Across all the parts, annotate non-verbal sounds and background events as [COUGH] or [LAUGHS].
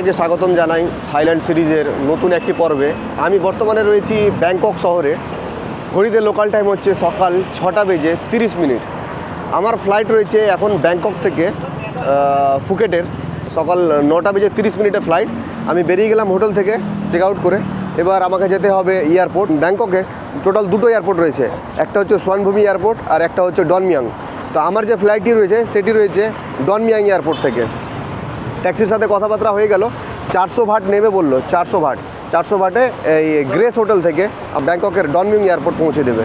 সবাইকে স্বাগতম জানাই থাইল্যান্ড সিরিজের নতুন একটি পর্বে। আমি বর্তমানে রয়েছি ব্যাংকক শহরে। ঘড়িতে লোকাল টাইম হচ্ছে সকাল ছটা বেজে তিরিশ মিনিট। আমার ফ্লাইট রয়েছে এখন ব্যাংকক থেকে ফুকেটের। সকাল নটা বেজে তিরিশ মিনিটে ফ্লাইট আমি বেরিয়ে গেলাম হোটেল থেকে চেক আউট করে। এবার আমাকে যেতে হবে এয়ারপোর্ট। ব্যাংককে টোটাল দুটো এয়ারপোর্ট রয়েছে। একটা হচ্ছে সোয়ানভূমি এয়ারপোর্ট আর একটা হচ্ছে ডনমিয়াং। তো আমার যে ফ্লাইটটি রয়েছে, সেটি রয়েছে ডনমিয়াং এয়ারপোর্ট থেকে। ট্যাক্সির সাথে কথাবার্তা হয়ে গেল। চারশো ভাট নেবে বলল, চারশো ভাট। চারশো ভাটে এই গ্রেস হোটেল থেকে ব্যাংককের ডনমিং এয়ারপোর্ট পৌঁছে দেবে।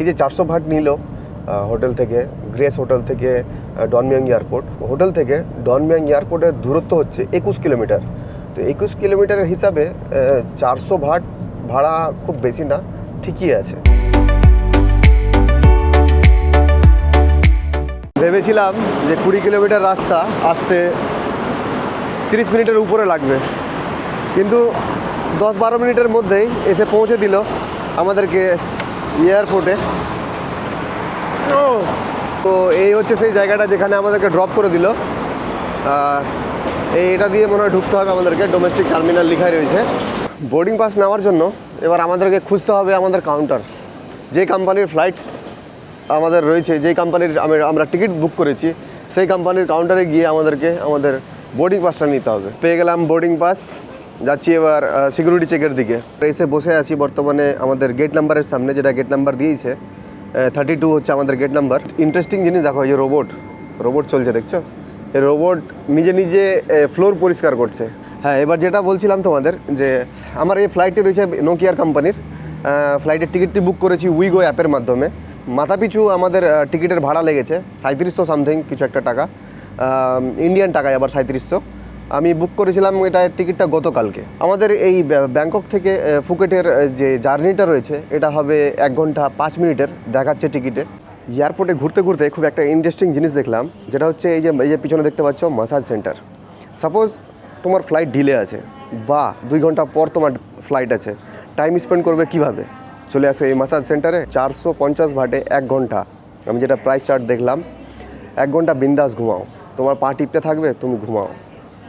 এই যে চারশো ভাট নিল হোটেল থেকে গ্রেস হোটেল থেকে ডনমিয়াং এয়ারপোর্ট হোটেল থেকে ডনমিয়াং এয়ারপোর্টের দূরত্ব হচ্ছে একুশ কিলোমিটার। তো একুশ কিলোমিটারের হিসাবে চারশো ভাট ভাড়া খুব বেশি না ঠিকই আছে। ভেবেছিলাম যে কুড়ি কিলোমিটার রাস্তা আসতে তিরিশ মিনিটের উপরে লাগবে। কিন্তু দশ বারো মিনিটের মধ্যেই এসে পৌঁছে দিল আমাদেরকে এয়ারপোর্টে। তো এই হচ্ছে সেই জায়গাটা যেখানে আমাদেরকে ড্রপ করে দিল। এই এটা দিয়ে মনে হয় ঢুকতে হবে আমাদেরকে ডোমেস্টিক টার্মিনাল লেখাই রয়েছে। বোর্ডিং পাস নেওয়ার জন্য এবার আমাদেরকে খুঁজতে হবে আমাদের কাউন্টার যে কোম্পানির ফ্লাইট আমাদের রয়েছে যেই কোম্পানির আমি- আমরা টিকিট বুক করেছি, সেই কোম্পানির কাউন্টারে গিয়ে আমাদেরকে, আমাদের বোর্ডিং পাসটা নিতে হবে। পেয়ে গেলাম বোর্ডিং পাস যাচ্ছি এবার সিকিউরিটি চেকের দিকে। এসে বসে আছি বর্তমানে আমাদের গেট নাম্বারের সামনে, যেটা গেট নাম্বার দিয়েছে থার্টি টু হচ্ছে আমাদের গেট নাম্বার ইন্টারেস্টিং জিনিস দেখো, এই যে রোবট রোবট চলছে, দেখছ? এই রোবট নিজে নিজে ফ্লোর পরিষ্কার করছে। হ্যাঁ এবার যেটা বলছিলাম তোমাদের যে আমার এই ফ্লাইটটি রয়েছে নোকিয়ার কোম্পানির ফ্লাইটের টিকিটটি বুক করেছি উইগো অ্যাপের মাধ্যমে। মাথাপিছু আমাদের টিকিটের ভাড়া লেগেছে সাঁত্রিশশো সামথিং কিছু একটা টাকা। ইন্ডিয়ান টাকায় আবার সাঁত্রিশশো আমি বুক করেছিলাম এটা টিকিটটা গতকালকে। আমাদের এই ব্য- ব্যাংকক থেকে ফুকেটের যে জার্নিটা রয়েছে, এটা হবে এক ঘণ্টা পাঁচ মিনিটের দেখাচ্ছে টিকিটে এয়ারপোর্টে ঘুরতে ঘুরতে খুব একটা ইন্টারেস্টিং জিনিস দেখলাম, যেটা হচ্ছে এই যে এই যে পিছনে দেখতে পাচ্ছ মাসাজ সেন্টার সাপোজ তোমার ফ্লাইট ডিলে আছে। বা দুই ঘণ্টা পর তোমার ফ্লাইট আছে। টাইম স্পেন্ড করবে কীভাবে? চলে আসো এই মাসাজ সেন্টারে চারশো পঞ্চাশ ভাটে এক ঘণ্টা। আমি যেটা প্রাইস চার্ট দেখলাম, এক ঘণ্টা বিন্দাস ঘুমাও। তোমার পা টিপতে থাকবে, তুমি ঘুমাও।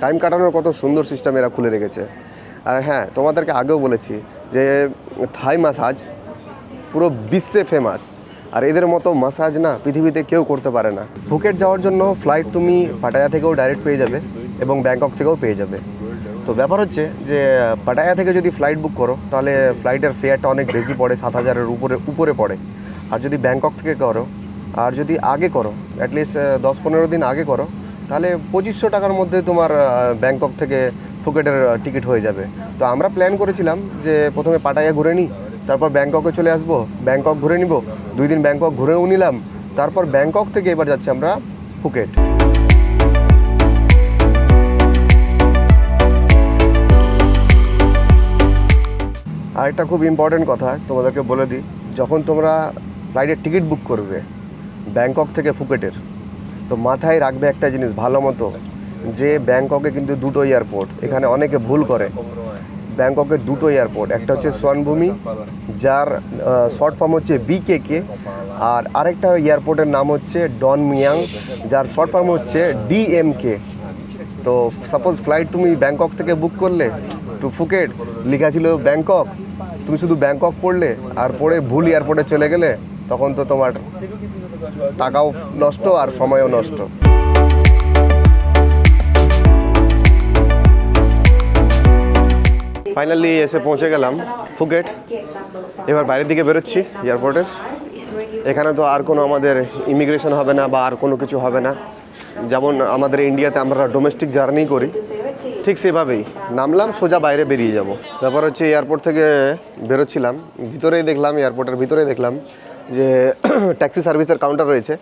টাইম কাটানোর কত সুন্দর সিস্টেম এরা খুলে রেখেছে। আর হ্যাঁ তোমাদেরকে আগেও বলেছি যে থাই মাসাজ পুরো বিশ্বে ফেমাস আর এদের মতো মাসাজ না পৃথিবীতে কেউ করতে পারে না। ফুকেট যাওয়ার জন্য ফ্লাইট তুমি পাটায়া থেকেও ডাইরেক্ট পেয়ে যাবে। এবং ব্যাংকক থেকেও পেয়ে যাবে। তো ব্যাপার হচ্ছে যে পাটায়া থেকে যদি ফ্লাইট বুক করো, তাহলে ফ্লাইটের ফেয়ারটা অনেক বেশি পড়ে, সাত হাজারের উপরে উপরে পড়ে। আর যদি ব্যাংকক থেকে করো, আর যদি আগে করো অ্যাটলিস্ট দশ পনেরো দিন আগে করো, তাহলে পঁচিশশো টাকার মধ্যে তোমার ব্যাংকক থেকে ফুকেটের টিকিট হয়ে যাবে। তো আমরা প্ল্যান করেছিলাম যে, প্রথমে পাটায়া ঘুরে নিই, তারপর ব্যাংককে চলে আসব ব্যাংকক ঘুরে নিব, দুই দিন ব্যাংকক ঘুরেও নিলাম, তারপর ব্যাংকক থেকে এবার যাচ্ছি আমরা ফুকেট আরেকটা খুব ইম্পর্টেন্ট কথা তোমাদেরকে বলে দিই, যখন তোমরা ফ্লাইটের টিকিট বুক করবে ব্যাংকক থেকে ফুকেটের তো মাথায় রাখবে একটা জিনিস ভালো মতো, যে ব্যাংককে কিন্তু দুটো এয়ারপোর্ট এখানে অনেকে ভুল করে। ব্যাংককে দুটো এয়ারপোর্ট একটা হচ্ছে সোয়ানভূমি যার শর্ট ফর্ম হচ্ছে বিকেকে আর আরেকটা এয়ারপোর্টের নাম হচ্ছে ডন মিয়াং যার শর্ট ফর্ম হচ্ছে ডিএমকে তো সাপোজ ফ্লাইট তুমি ব্যাংকক থেকে বুক করলে টু ফুকেট লেখা ছিল ব্যাংকক তুমি শুধু ব্যাংকক পড়লে আর পড়ে ভুল এয়ারপোর্টে চলে গেলে, তখন তো তোমার টাকাও নষ্ট আর সময়ও নষ্ট। ফাইনালি এসে পৌঁছে গেলাম ফুকেট এবার বাইরের দিকে বেরোচ্ছি এয়ারপোর্টের এখানে তো আর কোনো আমাদের ইমিগ্রেশন হবে না বা আর কোনো কিছু হবে না। যেমন আমাদের ইন্ডিয়াতে আমরা ডোমেস্টিক জার্নি করি, ঠিক সেভাবেই নামলাম, সোজা বাইরে বেরিয়ে যাব। ব্যাপার হচ্ছে এয়ারপোর্ট থেকে বেরোচ্ছিলাম, ভিতরেই দেখলাম এয়ারপোর্টের ভিতরেই দেখলাম যে ট্যাক্সি সার্ভিসের কাউন্টার রয়েছে।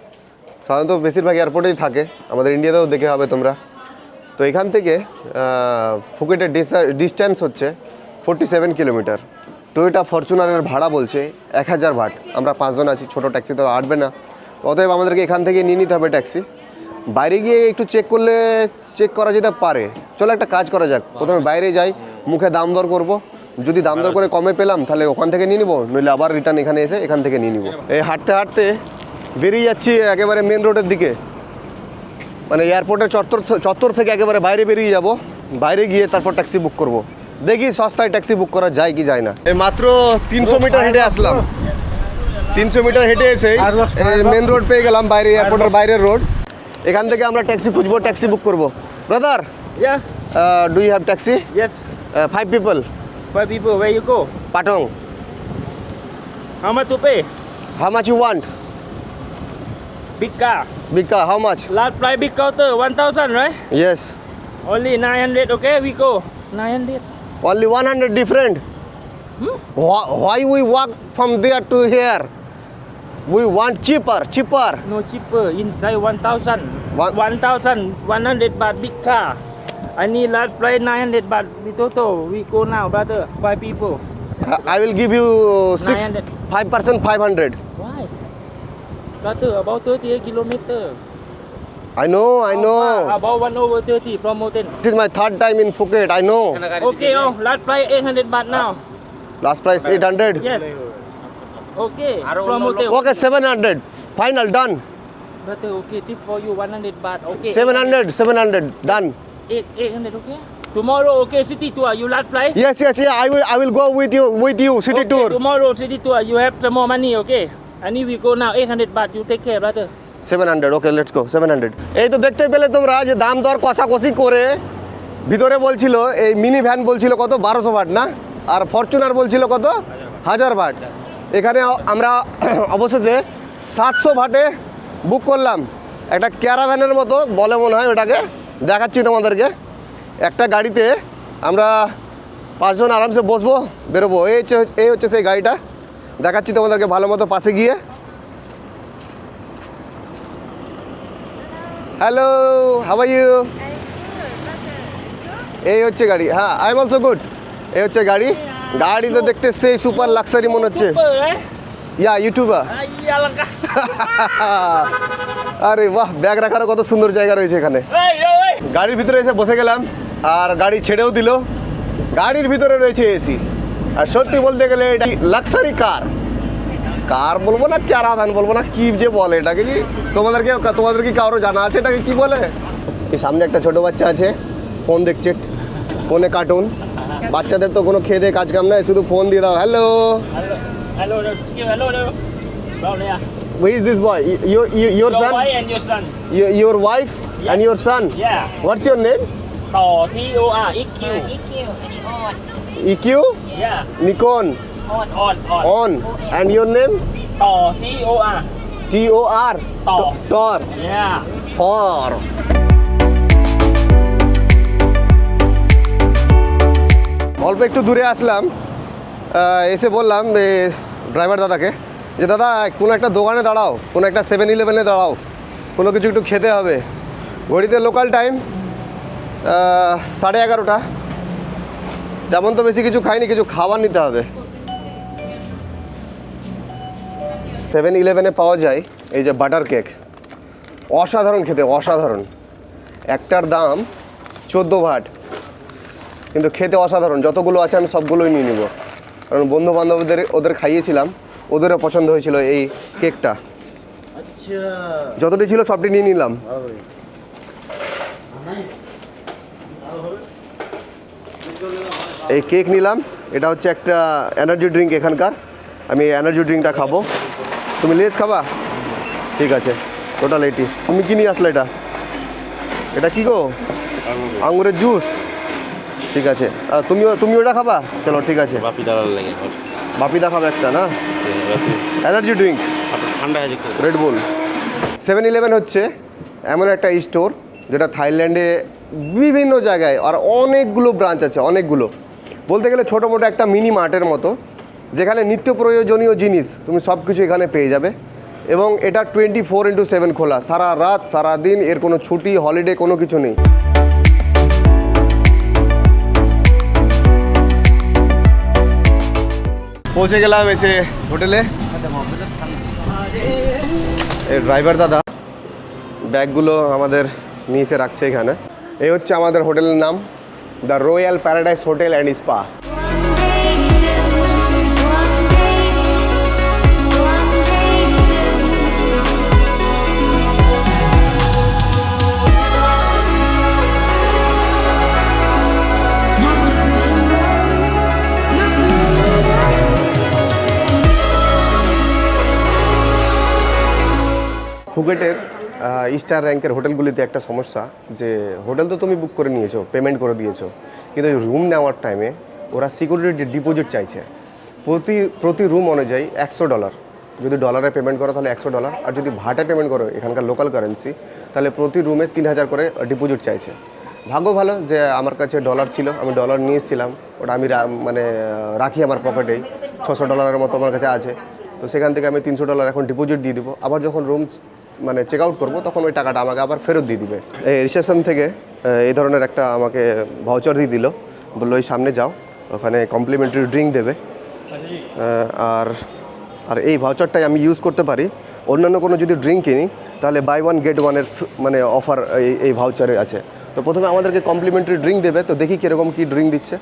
সাধারণত বেশিরভাগ এয়ারপোর্টেই থাকে, আমাদের ইন্ডিয়াতেও দেখে হবে তোমরা। তো এখান থেকে ফুকেটের ডিস্ট্যান্স হচ্ছে ফোর্টি সেভেন কিলোমিটার টয়োটা ফরচুনারের ভাড়া বলছে এক হাজার ভাট আমরা পাঁচজন আছি, ছোটো ট্যাক্সি তো আটবে না। অতএব আমাদেরকে এখান থেকে নিয়ে নিতে হবে ট্যাক্সি বাইরে গিয়ে একটু চেক করলে চেক করা যেতে পারে। চলো একটা কাজ করা যাক। প্রথমে বাইরে যাই মুখে দাম দর করব। যদি দাম দর করে কমে পেলাম তাহলে ওখান থেকে নিয়ে নিবো নইলে আবার রিটার্ন এখানে এসে এখান থেকে নিয়ে নিবো। এই হাঁটতে হাঁটতে বেরিয়ে যাচ্ছি একেবারে মেন রোডের দিকে। মানে এয়ারপোর্টের চত্বর চত্বর থেকে একেবারে বাইরে বেরিয়ে যাব। বাইরে গিয়ে তারপর ট্যাক্সি বুক করব। দেখি সস্তায় ট্যাক্সি বুক করা যায় কি যায় না। এই মাত্র তিনশো মিটার হেঁটে আসলাম। তিনশো মিটার হেঁটে এসে মেন রোড পেয়ে গেলাম বাইরে এয়ারপোর্টের বাইরের রোড এখান থেকে আমরা ট্যাক্সি খুঁজবো ট্যাক্সি বুক করবো brother Yeah, do you have taxi yes. Five people Five people, where you go? Patong How much to pay? How much you want Big car. বিকা how much Last price big counter, 1000, right? Yes Only 900, okay? We go. 900. Only 100 different. Why, why we walk from there to here? We want cheaper, cheaper. No cheaper, inside 1000. What? 1100 baht big car. I need last price 900 baht. We total, we go now, brother. Five people. I will give you six, 900. five percent, 500. Why? Brother, about 38 kilometer. I know, I know. far? About 1 over 30 from Mountain. This is my third time in Phuket. I know. Okay, oh, last price 800 baht now. Last price 800. Yes. Okay, from Mountain. Okay, 700. Final done. Brother, okay, tip for you 100 baht. Okay. 700, 700 done. 8, 800, okay? Tomorrow, okay, city tour. You last flight? Yes, yes, yeah. I will, I will go with you, with you. City okay, tour. Tomorrow, city tour. You have some more money, okay? I need we go now. 800 baht. You take care, brother. Seven hundred okay let's go seven hundred এই তো দেখতে পেলে তোমরা যে দাম দর কষাকষি করে ভিতরে বলছিল এই মিনি ভ্যান বলছিল কত বারোশো ভাট না আর ফরচুনার বলছিল কত হাজার ভাট এখানে আমরা [CLEARS THROAT] অবশেষে সাতশো ভাটে বুক করলাম একটা ক্যারাভ্যানের মতো বলে মনে হয় ওটাকে। দেখাচ্ছি তোমাদেরকে। একটা গাড়িতে আমরা পাঁচজন আরামসে বসবো বেরোবো। এই হচ্ছে এই হচ্ছে সেই গাড়িটা। দেখাচ্ছি তোমাদেরকে ভালো মতো পাশে গিয়ে। হ্যালো হাউ ইউ এই হচ্ছে গাড়ি হ্যাঁ আই এম অলসো গুড এই হচ্ছে গাড়ি। গাড়ি তো দেখতে সেই সুপার লাক্সারি মনে হচ্ছে? ইয়া, ইউটিউবার. [LAUGHS] আরে বাহ, ব্যাগ রাখারও কত সুন্দর জায়গা রয়েছে এখানে. গাড়ির ভিতরে এসে বসে গেলাম, আর গাড়ি ছেড়েও দিল গাড়ির ভিতরে রয়েছে এসি আর সত্যি বলতে গেলে এটা লাক্সারি কার কার বলব না ক্যারা ভ্যান বলব না, কি যে বলে এটাকে কি তোমাদেরকে, তোমাদের কি কারও জানা আছে এটাকে কি বলে সামনে একটা ছোট বাচ্চা আছে, ফোন দেখছে, ফোনে কার্টুন বাচ্চাদের তো কোনো খেয়ে দিয়ে কাজ কাম নাই শুধু ফোন দিয়ে দাও hello Hello. Hello, hello. Give hello, hello. Down there. Who is this boy your your Your son wife and your son. Your wife and your son Yeah. What's your name Tò T O R X Q. EQ, any on, EQ Yeah. Nikon on, On, on. on and your name Tò T O R. T O R Tò. tor Yeah. for অল্প একটু দূরে আসলাম এসে বললাম driver দাদাকে যে, দাদা, কোনো একটা দোকানে দাঁড়াও, কোনো একটা সেভেন ইলেভেনে দাঁড়াও, কোনো কিছু একটু খেতে হবে। ঘড়িতে লোকাল টাইম সাড়ে এগারোটা। তেমন তো বেশি কিছু খাইনি, কিছু খাবার নিতে হবে। সেভেন ইলেভেনে পাওয়া যায় এই যে বাটার কেক অসাধারণ খেতে, অসাধারণ। একটার দাম চোদ্দ ভাট। কিন্তু খেতে অসাধারণ। যতগুলো আছে আমি সবগুলোই নিয়ে নিব। কারণ বন্ধু বান্ধবদের ওদের খাইয়েছিলাম। ওদেরও পছন্দ হয়েছিল এই কেকটা। যতটি ছিল সবটি নিয়ে নিলাম। এই কেক নিলাম। এটা হচ্ছে একটা এনার্জি ড্রিঙ্ক এখানকার। আমি এনার্জি ড্রিঙ্কটা খাব। তুমি লেস খাবা? ঠিক আছে। Total eighty. তুমি কি নিয়ে আসলে এটা? এটা কি গো? আঙুরের জুস? ঠিক আছে। তুমিও তুমি ওটা খাবা? চলো ঠিক আছে। বাপিদা খাবে একটা না? এনার্জি ড্রিঙ্ক ঠান্ডা রেড বুল সেভেন ইলেভেন হচ্ছে এমন একটা স্টোর যেটা থাইল্যান্ডে বিভিন্ন জায়গায় আর অনেকগুলো ব্রাঞ্চ আছে অনেকগুলো। বলতে গেলে ছোটো মোটো একটা মিনি মার্টের মতো যেখানে নিত্য প্রয়োজনীয় জিনিস তুমি সব কিছু এখানে পেয়ে যাবে। এবং এটা টোয়েন্টি ফোর ইন্টু সেভেন খোলা। সারা রাত সারা দিন এর কোনো ছুটি হলিডে কোনো কিছু নেই। পৌঁছে গেলাম এসে হোটেলে। ড্রাইভার দাদা, ব্যাগগুলো আমাদের এসে রাখছে এখানে। এই হচ্ছে আমাদের হোটেলের নাম the Royal Paradise hotel and spa star র্যাঙ্কের হোটেলগুলিতে একটা সমস্যা যে হোটেল তো তুমি বুক করে নিয়েছো পেমেন্ট করে দিয়েছ। কিন্তু রুম নেওয়ার টাইমে ওরা সিকিউরিটি ডিপোজিট চাইছে, প্রতি প্রতি রুম অনুযায়ী একশো ডলার যদি ডলারে পেমেন্ট করো তাহলে একশো ডলার আর যদি ভাটে পেমেন্ট করো এখানকার লোকাল কারেন্সি তাহলে প্রতি রুমে তিন হাজার করে ডিপোজিট চাইছে। ভাগ্য ভালো যে আমার কাছে ডলার ছিল, আমি ডলার নিয়ে এসেছিলাম, ওটা আমি মানে রাখি আমার পকেটেই ছশো ডলারের মতো আমার কাছে আছে। তো সেখান থেকে আমি তিনশো ডলার এখন ডিপোজিট দিয়ে দিব। আবার যখন রুম মানে চেক আউট করব তখন ওই টাকাটা আমাকে আবার ফেরত দিয়ে দিবে। এই রিসেপশন থেকে এই ধরনের একটা আমাকে ভাউচার দিয়ে দিল। বলল ওই সামনে যাও ওখানে কমপ্লিমেন্টারি ড্রিঙ্ক দেবে। আর আর এই ভাউচারটাই আমি ইউজ করতে পারি। অন্যান্য কোনো যদি ড্রিঙ্ক কিনি তাহলে বাই ওয়ান গেট ওয়ানের মানে অফার এই এই ভাউচারে আছে। তো প্রথমে আমাদেরকে কমপ্লিমেন্টারি ড্রিঙ্ক দেবে তো দেখি কীরকম কী ড্রিঙ্ক দিচ্ছে।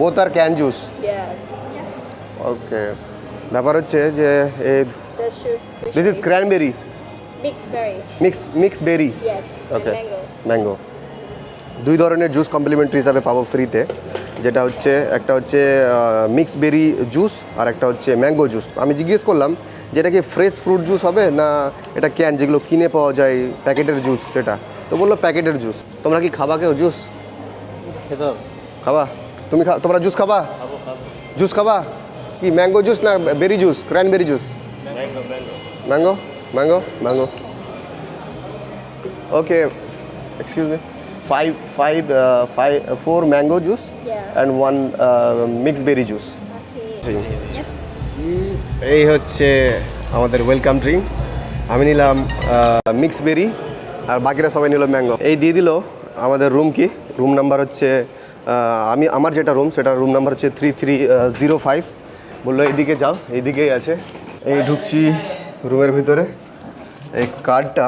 বোথ আর ক্যান জুস. ওকে ব্যাপার হচ্ছে যে this is cranberry mix mix berry okay mango দুই ধরনের জুস কমপ্লিমেন্টারি হিসাবে পাবো ফ্রিতে যেটা হচ্ছে একটা হচ্ছে মিক্স বেরি জুস আর একটা হচ্ছে ম্যাঙ্গো জুস আমি জিজ্ঞেস করলাম যেটা কি ফ্রেশ ফ্রুট জুস হবে না এটা ক্যান যেগুলো কিনে পাওয়া যায় প্যাকেটের জুস সেটা তো বলল প্যাকেটের জুস তোমরা কি খাবা কেউ জুস খেতে খাবা? তুমি খা তোমরা জুস খাবা? জুস খাবা? কি ম্যাঙ্গো জুস না berry juice cranberry juice mango mango mango okay excuse me five five five four mango juice and one mix berry juice এই হচ্ছে আমাদের ওয়েলকাম ড্রিঙ্ক আমি নিলাম মিক্স বেরি আর বাকিরা সবাই নিল ম্যাঙ্গো এই দিয়ে দিল আমাদের রুম কি? রুম নাম্বার হচ্ছে আমি আমার যেটা রুম সেটা রুম নাম্বার হচ্ছে থ্রি থ্রি জিরো ফাইভ বলল, এইদিকে যাও, এইদিকেই আছে। এই ঢুকছি রুমের ভিতরে। এই কার্ডটা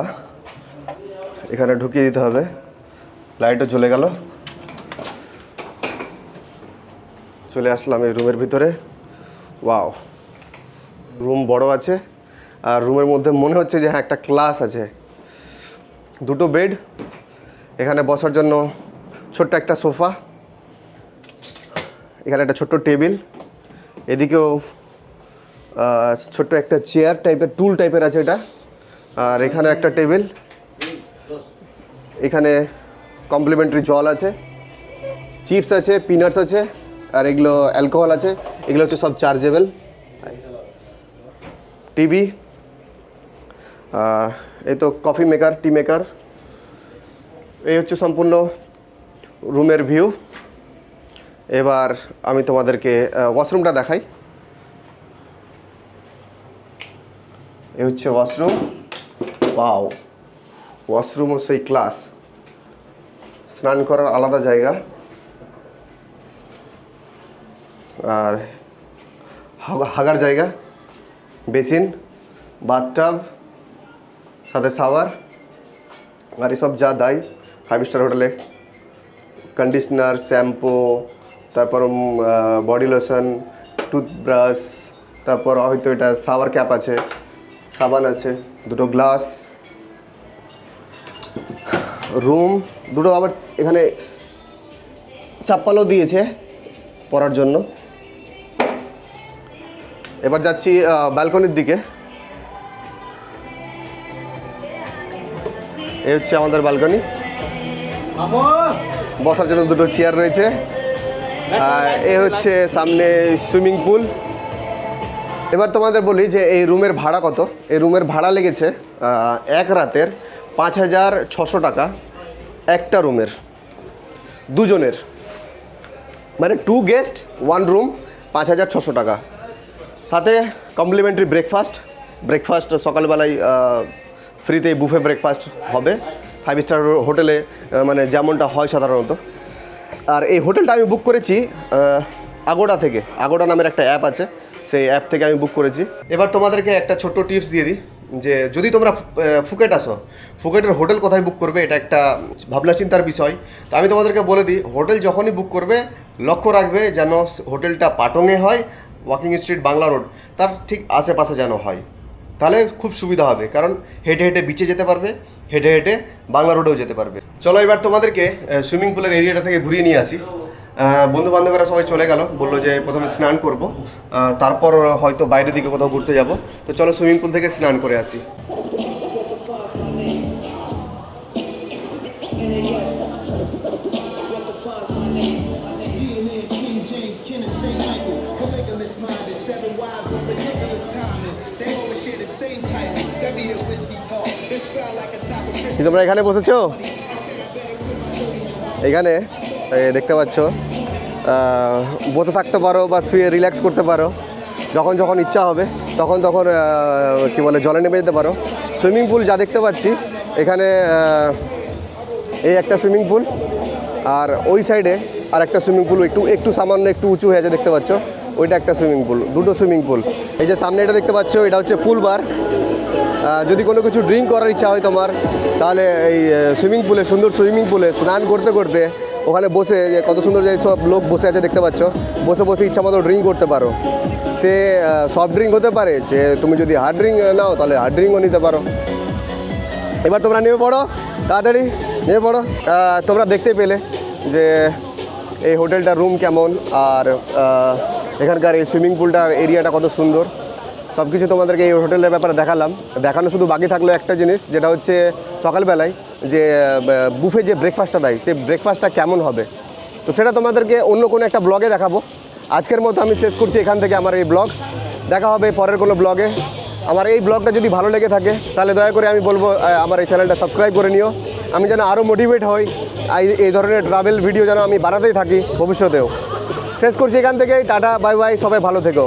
এখানে ঢুকিয়ে দিতে হবে। লাইটও চলে গেল। চলে আসলাম এই রুমের ভিতরে। ওয়াও রুম বড় আছে। আর রুমের মধ্যে মনে হচ্ছে যে হ্যাঁ একটা ক্লাস আছে। দুটো বেড এখানে বসার জন্য ছোট্ট একটা সোফা এখানে একটা ছোট্ট টেবিল এদিকেও ছোট্ট একটা চেয়ার টাইপের টুল টাইপের আছে এটা। আর এখানে একটা টেবিল এখানে কমপ্লিমেন্টারি জল আছে। চিপস আছে পিনাটস আছে, আর এগুলো অ্যালকোহল আছে। এগুলো হচ্ছে সব চার্জেবল টিভি আর এই তো কফি মেকার টি মেকার এই হচ্ছে সম্পূর্ণ রুমের ভিউ এবার আমি তোমাদেরকে ওয়াশরুমটা দেখাই। এ হচ্ছে ওয়াশরুম ওয়াও ওয়াশরুমও সেই ক্লাস স্নান করার আলাদা জায়গা। আর হাগা- হাগার জায়গা। বেসিন, বাথটাব, সাথে শাওয়ার। আর এসব যা দেয় ফাইভ স্টার হোটেলে কন্ডিশনার শ্যাম্পু তারপর বডি লোশন টুথব্রাশ তারপর হয়তো এটা শাওয়ার ক্যাপ আছে সাবান আছে দুটো গ্লাস রুম দুটো আবার এখানে চাপ্পালও দিয়েছে পরার জন্য। এবার যাচ্ছি ব্যালকনির দিকে। এই হচ্ছে আমাদের ব্যালকনি বসার জন্য দুটো চেয়ার রয়েছে। এ হচ্ছে সামনে সুইমিং পুল। এবার তোমাদের বলি যে এই রুমের ভাড়া কত? এই রুমের ভাড়া লেগেছে এক রাতের পাঁচ হাজার ছশো টাকা একটা রুমের, দুজনের। মানে টু গেস্ট ওয়ান রুম পাঁচ হাজার ছশো টাকা। সাথে কমপ্লিমেন্টারি ব্রেকফাস্ট ব্রেকফাস্ট সকালবেলায় ফ্রিতে বুফে ব্রেকফাস্ট হবে। ফাইভ স্টার হোটেলে মানে যেমনটা হয় সাধারণত। আর এই হোটেলটা আমি বুক করেছি আগোডা থেকে। আগোডা নামের একটা অ্যাপ আছে, সেই অ্যাপ থেকে আমি বুক করেছি। এবার তোমাদেরকে একটা ছোট্ট টিপস দিয়ে দিই, যে যদি তোমরা ফুকেট আসো, ফুকেটের হোটেল কোথায় বুক করবে এটা একটা ভাবনা চিন্তার বিষয়। তো আমি তোমাদেরকে বলে দিই, হোটেল যখনই বুক করবে, লক্ষ্য রাখবে যেন হোটেলটা পাটংয়ে হয় ওয়াকিং স্ট্রিট বাংলা রোড তার ঠিক আশেপাশে যেন হয়। তাহলে খুব সুবিধা হবে, কারণ হেঁটে হেঁটে বিচে যেতে পারবে, হেঁটে হেঁটে বাংলা রোডেও যেতে পারবে। চলো এবার তোমাদেরকে সুইমিং পুলের এরিয়াটা থেকে ঘুরিয়ে নিয়ে আসি। বন্ধু বান্ধবরা সবাই চলে গেল, বলল যে প্রথমে স্নান করব তারপর হয়তো বাইরের দিকে কোথাও ঘুরতে যাব। তো চলো সুইমিং পুল থেকে স্নান করে আসি। কি তোমরা এখানে বসেছো? এখানে দেখতে পাচ্ছ বসে থাকতে পারো বা শুয়ে রিল্যাক্স করতে পারো। যখন যখন ইচ্ছা হবে, তখন তখন কি বলে, জলে নেমে যেতে পারো। সুইমিং পুল যা দেখতে পাচ্ছি, এখানে এই একটা সুইমিং পুল, আর ওই সাইডে আর একটা সুইমিং পুল, একটু একটু সামান্য একটু উঁচু হয়ে আছে দেখতে পাচ্ছ। ওইটা একটা সুইমিং পুল, দুটো সুইমিং পুল। এই যে সামনে এটা দেখতে পাচ্ছ, এটা হচ্ছে পুল বার। যদি কোনো কিছু ড্রিঙ্ক করার ইচ্ছা হয় তোমার, তাহলে এই সুইমিং পুলে সুন্দর সুইমিং পুলে স্নান করতে করতে ওখানে বসে যে কত সুন্দর যে সব লোক বসে আছে দেখতে পাচ্ছ, বসে বসে ইচ্ছা মতো ড্রিঙ্ক করতে পারো। সে সফট ড্রিঙ্ক হতে পারে, যে তুমি যদি হার্ড ড্রিঙ্ক নাও, তাহলে হার্ড ড্রিঙ্কও নিতে পারো। এবার তোমরা নেমে পড়ো, তাড়াতাড়ি নেমে পড়ো। তোমরা দেখতে পেলে যে এই হোটেলটার রুম কেমন, আর এখানকার এই সুইমিং পুলটার এরিয়াটা কত সুন্দর। সব কিছু তোমাদেরকে এই হোটেলের ব্যাপারে দেখালাম। দেখানো শুধু বাকি থাকল একটা জিনিস, যেটা হচ্ছে সকালবেলায় যে বুফে যে ব্রেকফাস্টটা দেয়, সেই ব্রেকফাস্টটা কেমন হবে? তো সেটা তোমাদেরকে অন্য কোনো একটা ব্লগে দেখাবো। আজকের মতো আমি শেষ করছি এখান থেকে আমার এই ব্লগ দেখা হবে পরের কোনো ব্লগে আমার এই ব্লগটা যদি ভালো লেগে থাকে, তাহলে দয়া করে আমি বলব আমার এই চ্যানেলটা সাবস্ক্রাইব করে নিও। আমি যেন আরও মোটিভেট হই এই- ধরনের ট্রাভেল ভিডিও যেন আমি বানাতেই থাকি ভবিষ্যতেও। শেষ করছি এখান থেকে টাটা বাই বাই সবাই ভালো থেকো।